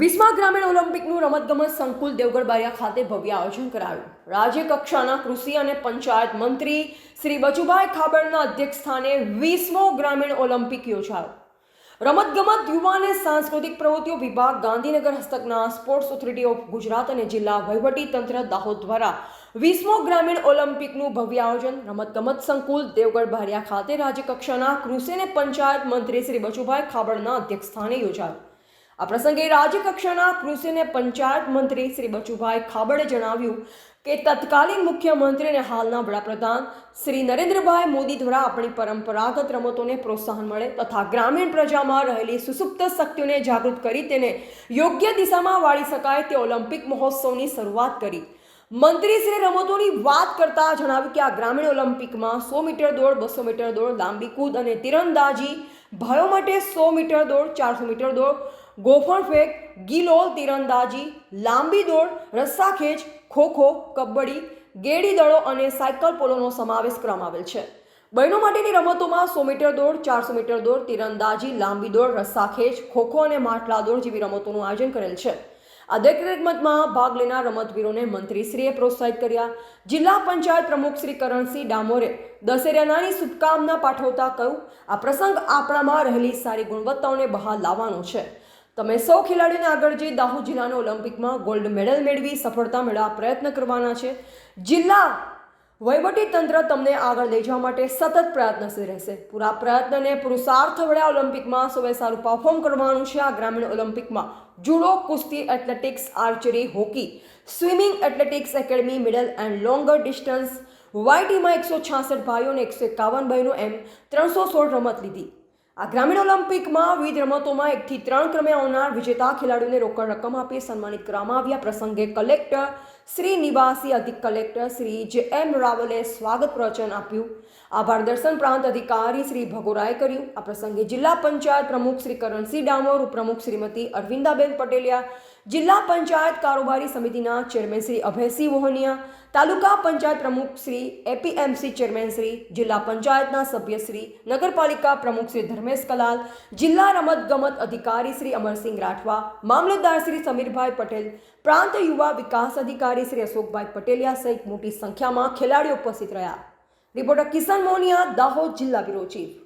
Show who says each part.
Speaker 1: વીસમા ગ્રામીણ ઓલિમ્પિકનું રમતગમત સંકુલ દેવગઢ બારિયા ખાતે ભવ્ય આયોજન કરાયું. રાજ્ય કક્ષાના કૃષિ અને પંચાયત મંત્રી શ્રી બચુભાઈ ખાબડના અધ્યક્ષસ્થાને વીસમો ગ્રામીણ ઓલિમ્પિક યોજાયો. રમતગમત, યુવા અને સાંસ્કૃતિક પ્રવૃત્તિઓ વિભાગ, ગાંધીનગર હસ્તકના સ્પોર્ટ્સ ઓથોરિટી ઓફ ગુજરાત અને જિલ્લા તંત્ર દાહોદ દ્વારા વીસમો ગ્રામીણ ઓલિમ્પિકનું ભવ્ય આયોજન રમતગમત સંકુલ દેવગઢ બારિયા ખાતે રાજ્ય કક્ષાના કૃષિ અને પંચાયત મંત્રી શ્રી બચુભાઈ ખાબડના અધ્યક્ષસ્થાને યોજાયું. આ પ્રસંગે રાજ્ય કક્ષાના કૃષિ અને પંચાયત મંત્રી શ્રી બચુભાઈ ખાબડે જણાવ્યું કે તત્કાલીન મુખ્યમંત્રી અને હાલના વડાપ્રધાન શ્રી નરેન્દ્રભાઈ મોદી દ્વારા આપણી પરંપરાગત રમતોને પ્રોત્સાહન મળે તથા ગ્રામીણ પ્રજામાં રહેલી સુસુપ્ત શક્તિઓને જાગૃત કરી તેને યોગ્ય દિશામાં વાળી શકાય તે ઓલિમ્પિક મહોત્સવની શરૂઆત કરી. મંત્રી શ્રી રમતોની વાત કરતા જણાવ્યું કે આ ગ્રામીણ ઓલિમ્પિકમાં સો મીટર દોડ, બસો મીટર દોડ, લાંબી કૂદ અને તીરંદાજી ભાઈઓ માટે સો મીટર દોડ, ચારસો મીટર દોડ ગોફણ ફેંક, ગિલોલ તીરંદાજી, લાંબી દોડ, રસ્સાખેંચ, ખોખો, કબડ્ડી, ગેડી દળો અને સાયકલ પોલોનો સમાવેશ કરવામાં આવેલ છે. બહેનો માટેની રમતોમાં સો મીટર દોડ, ચારસો મીટર દોડ, તીરંદાજી, લાંબી દોડ, રસ્સાખેંચ, ખોખો અને માટલા દોડ જેવી રમતોનું આયોજન કરેલ છે. આ દરેક રમતમાં ભાગ લેનાર રમતવીરોને મંત્રીશ્રીએ પ્રોત્સાહિત કર્યા. જિલ્લા પંચાયત પ્રમુખ શ્રી કરણસિંહ ડામોરે દશેરાનાની શુભકામના પાઠવતા કહ્યું, આ પ્રસંગ આપણામાં રહેલી સારી ગુણવત્તાઓને બહાર લાવવાનો છે. તમે સૌ ખેલાડીઓને આગળ જઈ દાહોદ જિલ્લાનો ઓલિમ્પિકમાં ગોલ્ડ મેડલ મેળવી સફળતા મેળવવા પ્રયત્ન કરવાના છે. જિલ્લા વહીવટી તંત્ર તમને આગળ લઈ જવા માટે સતત પ્રયત્નશીલ રહેશે. પૂરા પ્રયત્નને પુરુષાર્થ વડે ઓલિમ્પિકમાં સૌએ સારું પરફોર્મ કરવાનું છે. આ ગ્રામીણ ઓલિમ્પિકમાં જુડો, કુસ્તી athletics archery hockey swimming athletics academy middle and longer distance વાયટીમાં એકસો છાસઠ ભાઈઓ અને એકસો એકાવન બહેનો એમ ત્રણસો સોળ રમત લીધી. આ ગ્રામીણ ઓલિમ્પિકમાં વિવિધ રમતોમાં એકથી ત્રણ ક્રમે આવનાર વિજેતા ખેલાડીઓને રોકડ રકમ આપી સન્માનિત કરવામાં આવ્યા. પ્રસંગે કલેક્ટર શ્રી નિવાસી, અધિક કલેક્ટર શ્રી જે એમ રાવલે સ્વાગત પ્રવચન આપ્યું. આભાર દર્શન પ્રાંત અધિકારી શ્રી ભગોરાએ કર્યું. આ પ્રસંગે જિલ્લા પંચાયત પ્રમુખ શ્રી કરણસિંહ ડામોર, ઉપપ્રમુખ શ્રીમતી અરવિંદાબેન પટેલિયા જિલ્લા પંચાયત કારોબારી સમિતિના ચેરમેન શ્રી અભયસિંહ મોહનિયા તાલુકા પંચાયત પ્રમુખ શ્રી એપીએમસી ચેરમેન શ્રી જિલ્લા પંચાયતના સભ્ય શ્રી નગરપાલિકા પ્રમુખ શ્રી ધર્મેશ કલાલ, જિલ્લા રમત ગમત અધિકારી શ્રી અમરસિંહ રાઠવા, મામલતદાર શ્રી સમીરભાઈ પટેલ, પ્રાંત યુવા વિકાસ અધિકારી શ્રી અશોકભાઈ પટેલિયા સહિત મોટી સંખ્યામાં ખેલાડીઓ ઉપસ્થિત રહ્યા. રિપોર્ટર કિશન મોનિયા દાહોદ જિલ્લા બ્યુરો ચીફ.